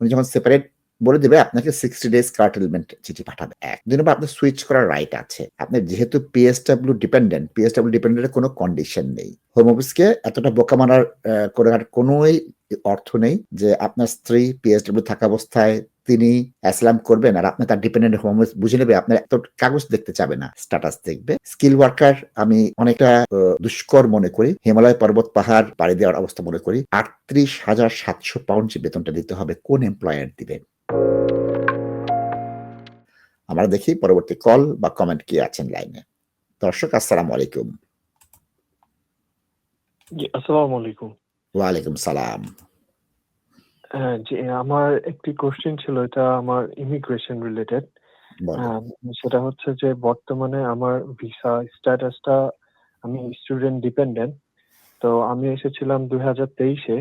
উনি যখন সেপারেট বলে দেবে, আপনাকে সিক্সটি ডেজ কার্টেলমেন্ট চিঠি পাঠাবে। এক। দুই নম্বর, আপনার সুইচ করার রাইট আছে। আপনার যেহেতু পিএসডাব্লিউ ডিপেন্ডেন্ট পিএসডাব্লিউ ডিপেন্ডেন্টের কোনো কন্ডিশন নেই। হোম অফিসকে এতটা বোকা মারার করার কোনোই অর্থ নেই যে আপনার স্ত্রী পিএসডাব্লিউ থাকা অবস্থায় তিনি অ্যাসলাম করবেন আর আপনার তার ডিপেন্ডেন্ট হোম বুঝে নেবে আপনার এত কাগজ দেখতে চাবে না স্ট্যাটাস দেখবে। স্কিল ওয়ার্কার আমি অনেকটা দুষ্কর মনে করি হিমালয় পর্বত পাহাড় পাড়ি দেওয়ার অবস্থা মনে করি। আটত্রিশ হাজার সাতশো পাউন্ড যে বেতনটা দিতে হবে কোন এমপ্লয়ার দিবে? আমরা দেখি পরবর্তী কল বা কমেন্ট কি আছেন লাইনে দর্শক আসসালামু আলাইকুম। আসসালামু আলাইকুম। ওয়ালাইকুম সালাম। হ্যাঁ জি আমার একটি কোশ্চেন ছিল এটা আমার ইমিগ্রেশন রিলেটেড বলেন। সেটা হচ্ছে যে বর্তমানে আমার ভিসা স্ট্যাটাসটা আমি স্টুডেন্ট ডিপেন্ডেন্ট তো আমি এসেছিলাম দুই হাজার তেইশে।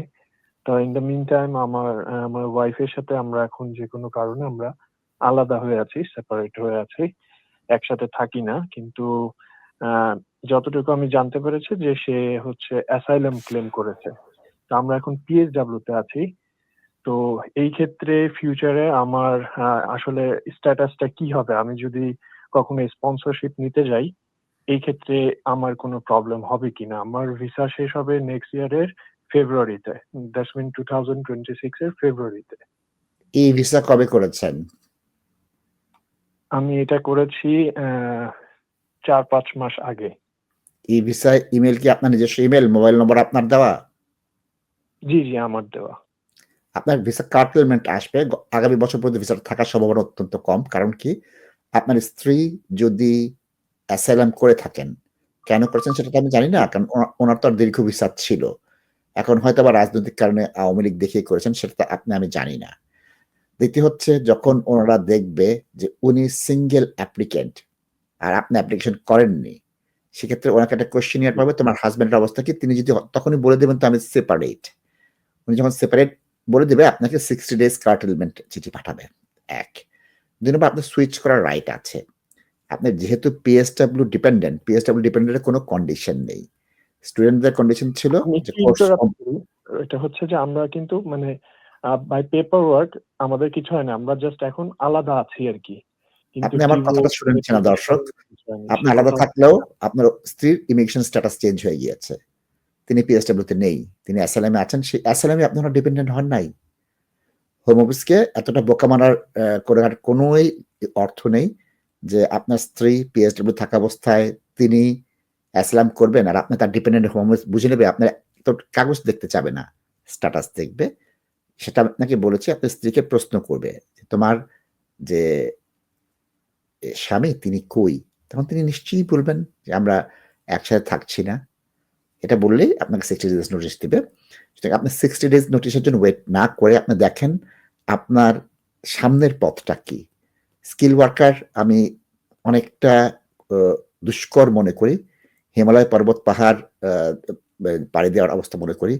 তো ইন দ্য মিন টাইম আমার আহ, আমার ওয়াইফের সাথে আমরা এখন যে কোনো কারণে আমরা আলাদা হয়ে আছি সেপারেট হয়ে আছি। একসাথে থাকি না কিন্তু আহ, যতটুকু আমি জানতে পেরেছি যে সে হচ্ছে অ্যাসাইলাম ক্লেম করেছে। তো আমরা এখন পিএসডাব্লিউ তে আছি। তো এই ক্ষেত্রে ফিউচারে আমার আসলে স্ট্যাটাসটা কি হবে? আমি যদি কখনো স্পন্সরশিপ নিতে যাই এই ক্ষেত্রে আমার কোনো প্রবলেম হবে কিনা? আমার ভিসা শেষ হবে নেক্সট ইয়ারের ফেব্রুয়ারিতে that's mean two thousand twenty six এর ফেব্রুয়ারিতে এই ভিসা কবে করেছেন? আমি এটা করেছি চার পাঁচ মাস আগে। এই ভিসা ইমেল কি আপনার নিজস্ব ইমেল মোবাইল নম্বর আপনার দেওয়া? জি জি আমার দেওয়া। আপনার ভিসা কার্টেলমেন্ট আসবে আগামী বছর পর্যন্ত ভিসাটা থাকার সম্ভাবনা অত্যন্ত কম। কারণ কি? আপনার স্ত্রী যদি অ্যাসাইলাম করে থাকেন, কেন করেছেন সেটা তো আমি জানি না, কারণ ওনার তো আর দীর্ঘ ভিসা ছিল। এখন হয়তো আবার রাজনৈতিক কারণে আওয়ামী লীগ দেখিয়ে করেছেন, সেটা তো আপনি, আমি জানি না। দ্বিতীয় হচ্ছে, যখন ওনারা দেখবে যে উনি সিঙ্গেল অ্যাপ্লিকেন্ট আর আপনি অ্যাপ্লিকেশন করেননি, সেক্ষেত্রে ওনাকে একটা কোশ্চেনিয়ার পাবে, তোমার হাজব্যান্ডের অবস্থা কি? তিনি যদি তখনই বলে দেবেন, তো আমি সেপারেট উনি যখন সেপারেট বলে দেবে আপনাকে সিক্সটি ডেজ কার্টেলমেন্ট চিঠি পাঠাবে। এক। দুই নম্বর আপনার সুইচ করার রাইট আছে। আপনি যেহেতু পিএসডাব্লিউ ডিপেন্ডেন্ট পিএসডাব্লিউ ডিপেন্ডেন্টের কোনো কন্ডিশন নেই। স্টুডেন্টদের কন্ডিশন ছিল। এটা হচ্ছে যে আমরা কিন্তু মানে বাই পেপার ওয়ার্ক আমাদের কিছু হয় না। আমরা জাস্ট এখন আলাদা আছি আর কি। আপনি আমার কথাটা শুনেছেন না, দর্শক। আপনি আলাদা থাকলেও আপনার স্ত্রীর ইমিগ্রেশন স্ট্যাটাস চেঞ্জ হয়ে গিয়েছে। তিনি পিএসডাব্লিউ তে নেই। তিনি অ্যাসালামে আছেন। সেই অ্যাসালামে আপনারা ডিপেন্ডেন্ট হন নাই। হোম অফিসকে এতটা বোকা মারার আহ, করে আর কোনোই অর্থ নেই যে আপনার স্ত্রী পিএসডাব্লিউ থাকা অবস্থায় তিনি অ্যাসলাম করবেন আর আপনি তার ডিপেন্ডেন্ট হোম অফিস বুঝে নেবে। আপনার তো কাগজ দেখতে চাবে না। স্ট্যাটাস দেখবে। সেটা আপনাকে বলেছি আপনার স্ত্রীকে প্রশ্ন করবে তোমার যে স্বামী তিনি কই? তখন তিনি নিশ্চয়ই বলবেন যে আমরা একসাথে থাকছি না। এটা বললেই আপনাকে সিক্সটি ডেজ নোটিশ দিবে। সুতরাং আপনি সিক্সটি ডেজ নোটিশের জন্য ওয়েট না করে আপনি দেখেন আপনার সামনের পথটা কি। স্কিল ওয়ার্কার আমি অনেকটা দুষ্কর মনে করি। হিমালয় পর্বত পাহাড় পাড়ি দেওয়ার অবস্থা মনে করি।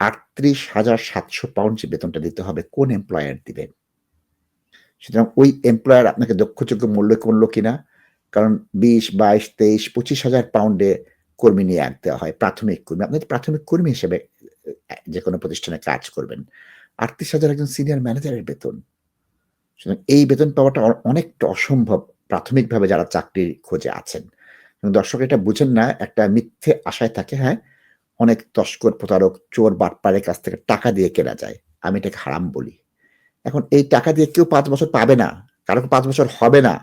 আটত্রিশ হাজার সাতশো পাউন্ড যে বেতনটা দিতে হবে কোন এমপ্লয়ার দিবে। সুতরাং ওই এমপ্লয়ার আপনাকে দক্ষযোগ্য মূল্য করল কিনা? কারণ বিশ, বাইশ, তেইশ, পঁচিশ হাজার পাউন্ডে কর্মী নিয়ে দেওয়া হয়, প্রাথমিক কর্মী। আপনি প্রাথমিক কর্মী হিসেবে যে কোনো প্রতিষ্ঠানে কাজ করবেন। আটত্রিশ হাজার একজন সিনিয়র ম্যানেজারের বেতন। সুতরাং এই বেতন পাওয়াটা অনেকটা অসম্ভব প্রাথমিকভাবে যারা চাকরির খোঁজে আছেন। দর্শক এটা বুঝেন না, একটা মিথ্যে আশায় থাকে হ্যাঁ? অনেক তস্কর, প্রতারক, চোর, বাটপাড়ের কাছ থেকে টাকা দিয়ে কেনা যায়। আমি এটাকে হারাম বলি। এখন এই টাকা দিয়ে কেউ পাঁচ বছর পাবে না। কারও পাঁচ বছর হবে না।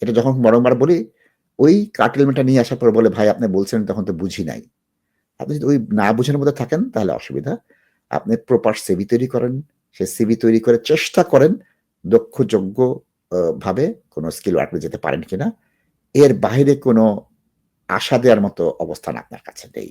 এটা যখন বারংবার বলি ওই কাটেলমেন্টটা নিয়ে আসার পর বলে ভাই আপনি বলছেন তখন তো বুঝি নাই। আপনি যদি ওই না বুঝানোর মধ্যে থাকেন তাহলে অসুবিধা। আপনি প্রপার সিবি তৈরি করেন। সে সিভি তৈরি করে চেষ্টা করেন দক্ষ যোগ্য আহ, ভাবে কোনো স্কিল আপনি যেতে পারেন কিনা। এর বাইরে কোনো আশা দেওয়ার মতো অবস্থান আপনার কাছে নেই।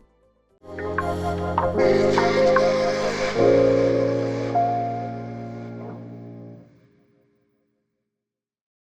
Thank you.